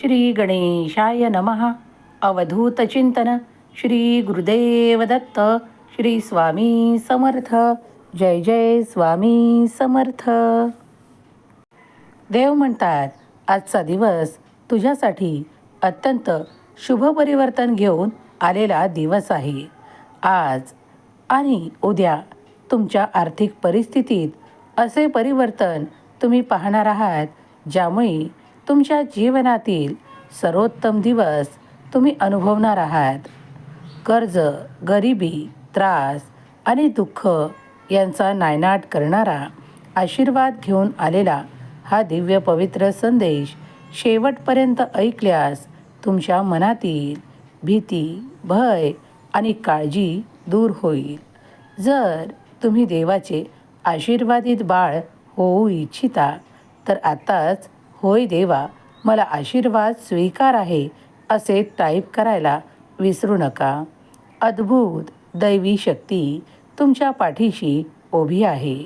श्री गणेशाय नमः. अवधूत चिंतन. श्री गुरुदेव दत्त. श्री स्वामी समर्थ. जय जय स्वामी समर्थ. देव म्हणतात आजचा दिवस तुझ्यासाठी अत्यंत शुभ परिवर्तन घेऊन आलेला दिवस आहे. आज आणि उद्या तुमच्या आर्थिक परिस्थितीत असे परिवर्तन तुम्ही पाहणार आहात ज्यामुळे तुमच्या जीवनातील सर्वोत्तम दिवस तुम्ही अनुभवणार आहात. कर्ज गरिबी त्रास आणि दुःख यांचा नायनाट करणारा आशीर्वाद घेऊन आलेला हा दिव्य पवित्र संदेश शेवटपर्यंत ऐकल्यास तुमच्या मनातील भीती भय आणि काळजी दूर होईल. जर तुम्ही देवाचे आशीर्वादित बाळ होऊ इच्छिता तर आत्ताच होय देवा मला आशीर्वाद स्वीकार आहे असे टाईप करायला विसरू नका. अद्भुत दैवी शक्ती तुमच्या पाठीशी उभी आहे.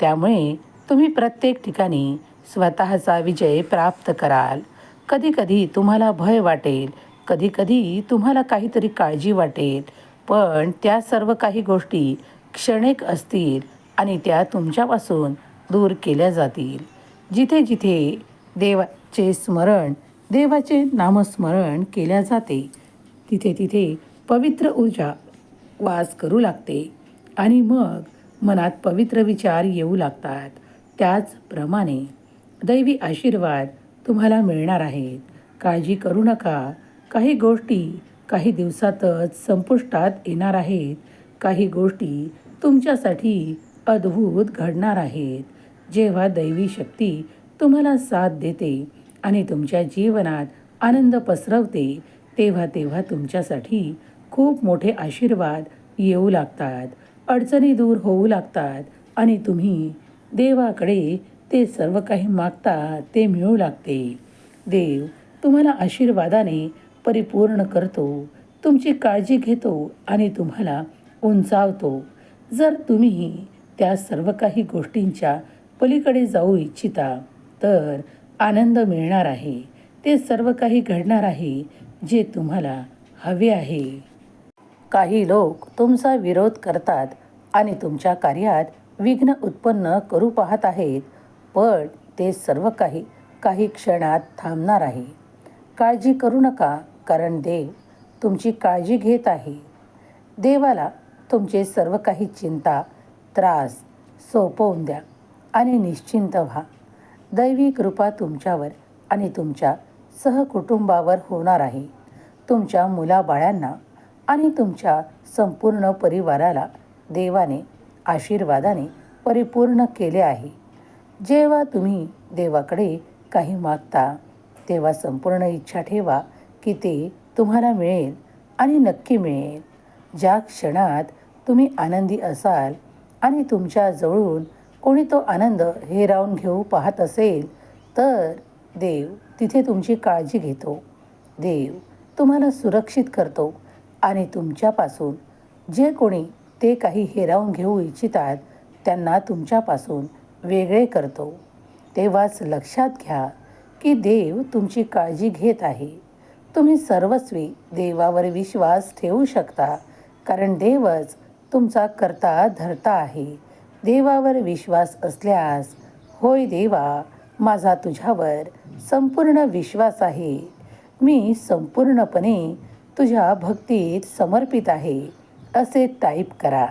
त्यामुळे तुम्ही प्रत्येक ठिकाणी स्वतःचा विजय प्राप्त कराल. कधीकधी तुम्हाला भय वाटेल कधीकधी तुम्हाला काहीतरी काळजी वाटेल पण त्या सर्व काही गोष्टी क्षणिक असतील आणि त्या तुमच्यापासून दूर केल्या जातील. जिथे जिथे देवाचे स्मरण देवाचे नामस्मरण केल्या जाते. तिथे तिथे पवित्र ऊर्जा वास करू लागते आणि मग मनात पवित्र विचार येऊ लागतात. त्याचप्रमाणे दैवी आशीर्वाद तुम्हाला मिळणार आहेत. काळजी करू नका. काही गोष्टी काही दिवसातच संपुष्टात येणार आहेत. काही गोष्टी तुमच्यासाठी अद्भुत घडणार आहेत. जेव्हा दैवी शक्ती तुम्हाला साथ देते आणि तुमच्या जीवनात आनंद पसरवते तेव्हा तेव्हा तुमच्यासाठी खूप मोठे आशीर्वाद येऊ लागतात अडचणी दूर होऊ लागतात आणि तुम्ही देवाकडे ते सर्व काही मागता ते मिळू लागते. देव तुम्हाला आशीर्वादाने परिपूर्ण करतो तुमची काळजी घेतो आणि तुम्हाला उंचावतो. जर तुम्ही त्या सर्व काही गोष्टींच्या पलीकडे जाऊ इच्छिता तर आनंद मिळणार आहे. ते सर्व काही घडणार आहे जे तुम्हाला हवे आहे. काही लोक तुमचा विरोध करतात आणि तुमच्या कार्यात विघ्न उत्पन्न करू पाहत आहेत पण ते सर्व काही काही क्षणात थांबणार आहे. काळजी करू नका कारण देव तुमची काळजी घेत आहे. देवाला तुमचे सर्व काही चिंता त्रास सोपवून द्या आणि निश्चिंत व्हा. दैवी कृपा तुमच्यावर आणि तुमच्या सहकुटुंबावर होणार आहे. तुमच्या मुलाबाळांना आणि तुमच्या संपूर्ण परिवाराला देवाने आशीर्वादाने परिपूर्ण केले आहे. जेव्हा तुम्ही देवाकडे काही मागता तेव्हा संपूर्ण इच्छा ठेवा की ते तुम्हाला मिळेल आणि नक्की मिळेल. ज्या क्षणात तुम्ही आनंदी असाल आणि तुमच्या जवळून कोणी तो आनंद हेरावून घेऊ पाहत असेल तर देव तिथे तुमची काळजी घेतो. देव तुम्हाला सुरक्षित करतो आणि तुमच्यापासून जे कोणी ते काही हेरावून घेऊ इच्छितात त्यांना तुमच्यापासून वेगळे करतो. तेव्हाच लक्षात घ्या की देव तुमची काळजी घेत आहे. तुम्ही सर्वस्वी देवावर विश्वास ठेवू शकता कारण देवच तुमचा करता धरता आहे. देवावर विश्वास असल्यास होय देवा माझा तुझ्यावर संपूर्ण विश्वास आहे. मी संपूर्णपणे तुझ्या भक्तीत समर्पित आहे असे टाईप करा.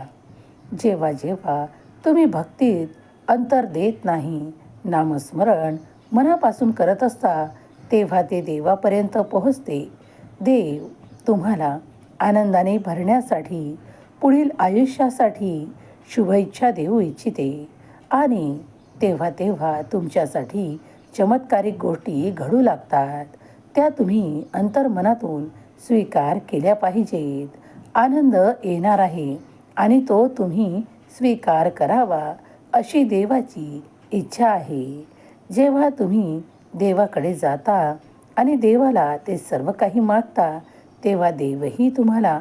जेव्हा जेव्हा तुम्ही भक्तीत अंतर देत नाही नामस्मरण मनापासून करत असता तेव्हा ते देवापर्यंत पोहोचते. देव तुम्हाला आनंदाने भरण्यासाठी पुढील आयुष्यासाठी शुभेच्छा देऊ इच्छिते. आणि तेव्हा तेव्हा तुमच्यासाठी चमत्कारिक गोष्टी घडू लागतात. त्या तुम्ही अंतर्मनातून स्वीकार केल्या पाहिजेत. आनंद येणार आहे आणि तो तुम्ही स्वीकार करावा अशी देवाची इच्छा आहे. जेव्हा तुम्ही देवाकडे जाता आणि देवाला ते सर्व काही मागता तेव्हा देवही तुम्हाला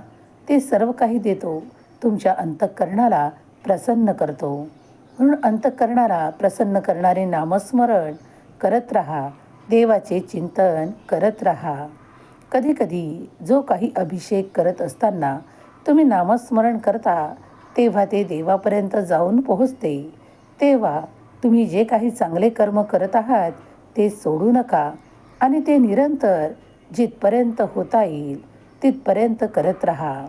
ते सर्व काही देतो. तुमच्या अंतःकरणाला प्रसन्न करतो. म्हणून अंत करणारा प्रसन्न करणारे नामस्मरण करत राहा. देवाचे चिंतन करत राहा. कधीकधी जो काही अभिषेक करत असताना तुम्ही नामस्मरण करता तेव्हा ते देवापर्यंत जाऊन पोहोचते. तेव्हा तुम्ही जे काही चांगले कर्म करत आहात ते सोडू नका आणि ते निरंतर जिथपर्यंत होता येईल तिथपर्यंत करत राहा.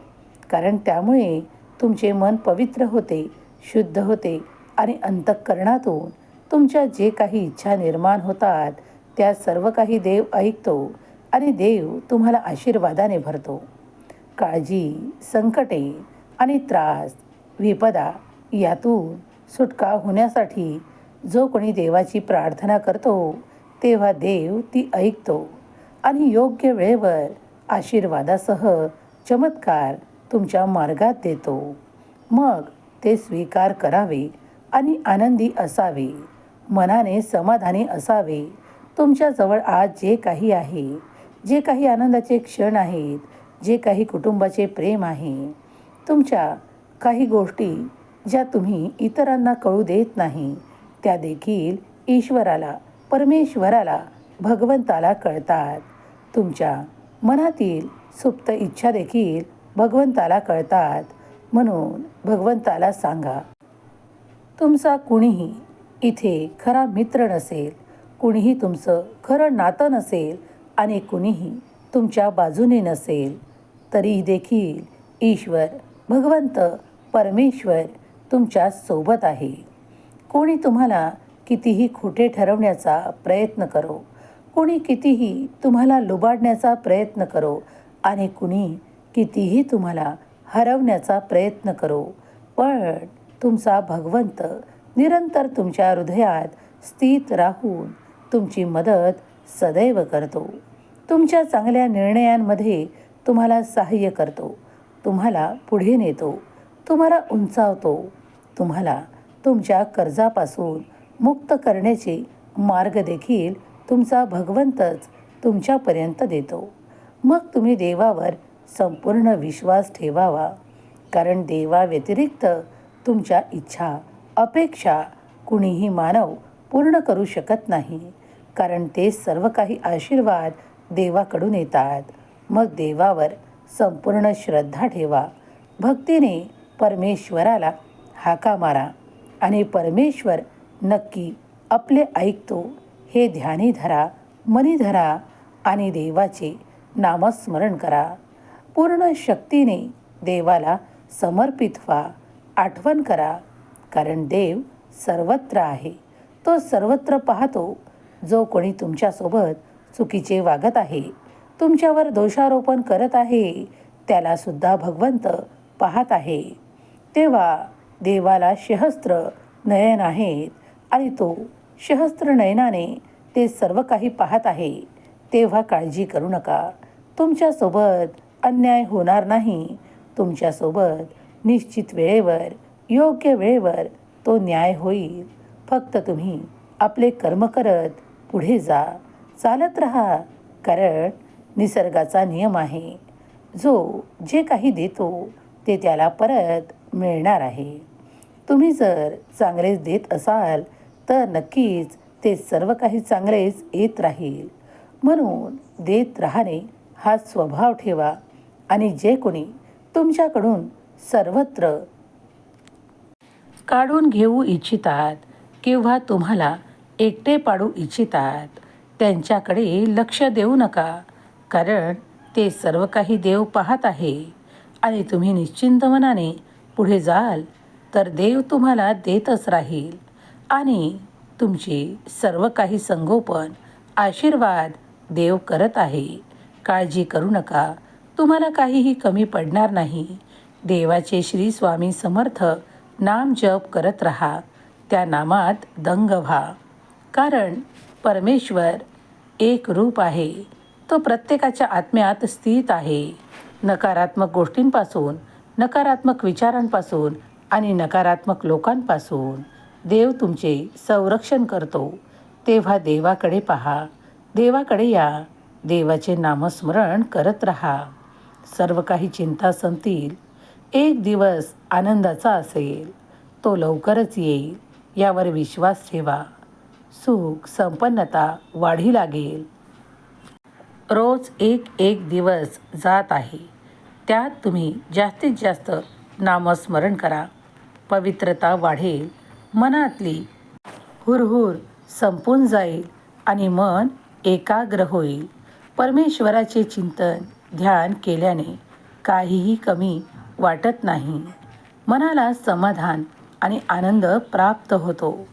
कारण त्यामुळे तुमचे मन पवित्र होते शुद्ध होते आणि अंतःकरणातून तुमच्या जे काही इच्छा निर्माण होतात त्या सर्व काही देव ऐकतो आणि देव तुम्हाला आशीर्वादाने भरतो. काळजी संकटे आणि त्रास विपदा यातून सुटका होण्यासाठी जो कोणी देवाची प्रार्थना करतो तेव्हा देव ती ऐकतो आणि योग्य वेळेवर आशीर्वादासह चमत्कार तुमच्या मार्गात देतो. मग ते स्वीकार करावे आणि आनंदी असावे. मनाने समाधानी असावे. तुमच्याजवळ आज जे काही आहे जे काही आनंदाचे क्षण आहेत जे काही कुटुंबाचे प्रेम आहे तुमच्या काही गोष्टी ज्या तुम्ही इतरांना कळू देत नाही त्या देखील ईश्वराला परमेश्वराला भगवंताला कळतात. तुमच्या मनातील सुप्त इच्छा देखील भगवंताला कळतात. म्हणून भगवंताला सांगा तुमचा कुणीही इथे खरा मित्र नसेल कुणीही तुमचं खरं नातं नसेल आणि कुणीही तुमच्या बाजूने नसेल तरी देखील ईश्वर भगवंत परमेश्वर तुमच्यासोबत आहे. कोणी तुम्हाला कितीही खोटे ठरवण्याचा प्रयत्न करो कोणी कितीही तुम्हाला लुबाडण्याचा प्रयत्न करो आणि कुणी कितीही तुम्हाला हरवण्याचा प्रयत्न करो पण तुमचा भगवंत निरंतर तुमच्या हृदयात स्थित राहून तुमची मदत सदैव करतो. तुमच्या चांगल्या निर्णयांमध्ये तुम्हाला सहाय्य करतो. तुम्हाला पुढे नेतो. तुम्हाला उंचावतो. तुम्हाला तुमच्या कर्जापासून मुक्त करण्याचे मार्ग देखील तुमचा भगवंतच तुमच्यापर्यंत देतो. मग तुम्ही देवावर संपूर्ण विश्वास ठेवावा. कारण देवाव्यतिरिक्त तुमच्या इच्छा अपेक्षा कुणीही मानव पूर्ण करू शकत नाही. कारण ते सर्व काही आशीर्वाद देवाकडून येतात. मग देवावर संपूर्ण श्रद्धा ठेवा. भक्तीने परमेश्वराला हाका मारा आणि परमेश्वर नक्की आपले ऐकतो. हे ध्यानी धरा मनी धरा आणि देवाचे नामस्मरण करा. पूर्ण शक्तीने देवाला समर्पित व्हा आठवण करा कारण देव सर्वत्र आहे. तो सर्वत्र पाहतो जो कोणी तुमच्यासोबत चुकीचे वागत आहे तुमच्यावर दोषारोपण करत आहे त्यालासुद्धा भगवंत पाहत आहे. तेव्हा देवाला शहस्त्र नयन आहेत आणि तो शहस्त्र नयनाने ते सर्व काही पाहत आहे. तेव्हा काळजी करू नका. तुमच्यासोबत अन्याय होणार नाही. तुमच्यासोबत निश्चित वेळेवर योग्य वेळेवर तो न्याय होईल. फक्त तुम्ही आपले कर्म करत पुढे जा. चालत राहा कारण निसर्गाचा नियम आहे. जो जे काही देतो ते त्याला परत मिळणार आहे. तुम्ही जर चांगलेच देत असाल तर नक्कीच ते सर्व काही चांगलेच येत राहील. म्हणून देत राहणे हा स्वभाव ठेवा. आणि जे कोणी तुमच्याकडून सर्वत्र काढून घेऊ इच्छितात किंवा तुम्हाला एकटे पाडू इच्छितात त्यांच्याकडे लक्ष देऊ नका कारण ते सर्व काही देव पाहत आहे. आणि तुम्ही निश्चिंत मनाने पुढे जाल तर देव तुम्हाला देतच राहील. आणि तुमची सर्व काही संगोपन आशीर्वाद देव करत आहे. काळजी करू नका तुम्हाला काहीही कमी पडणार नाही. देवाचे श्री स्वामी समर्थ नाम जप करत राहा. त्या नामात दंग व्हा. कारण परमेश्वर एक रूप आहे. तो प्रत्येकाच्या आत्म्यात स्थित आहे. नकारात्मक गोष्टींपासून नकारात्मक विचारांपासून आणि नकारात्मक लोकांपासून देव तुमचे संरक्षण करतो. तेव्हा देवाकडे पहा. देवाकडे या. देवाचे नामस्मरण करत राहा. सर्व काही चिंता संपतील. एक दिवस आनंदाचा असेल. तो लवकरच येईल. यावर विश्वास ठेवा. सुख संपन्नता वाढी लागेल. रोज एक एक दिवस जात आहे. त्यात तुम्ही जास्तीत जास्त नामस्मरण करा. पवित्रता वाढेल. मनातली हुरहुर संपून जाईल आणि मन एकाग्र होईल. परमेश्वराचे चिंतन ध्यान केल्याने काहीही कमी वाटत नाही. मनाला समाधान आणि आनंद प्राप्त होतो.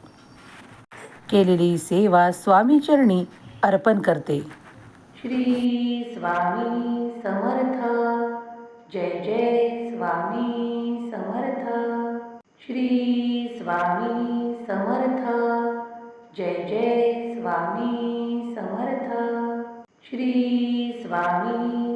केलेली सेवा स्वामीचरणी अर्पण करते. श्री स्वामी समर्थ. जय जय स्वामी समर्थ. श्री स्वामी समर्थ. जय जय स्वामी समर्थ. श्री स्वामी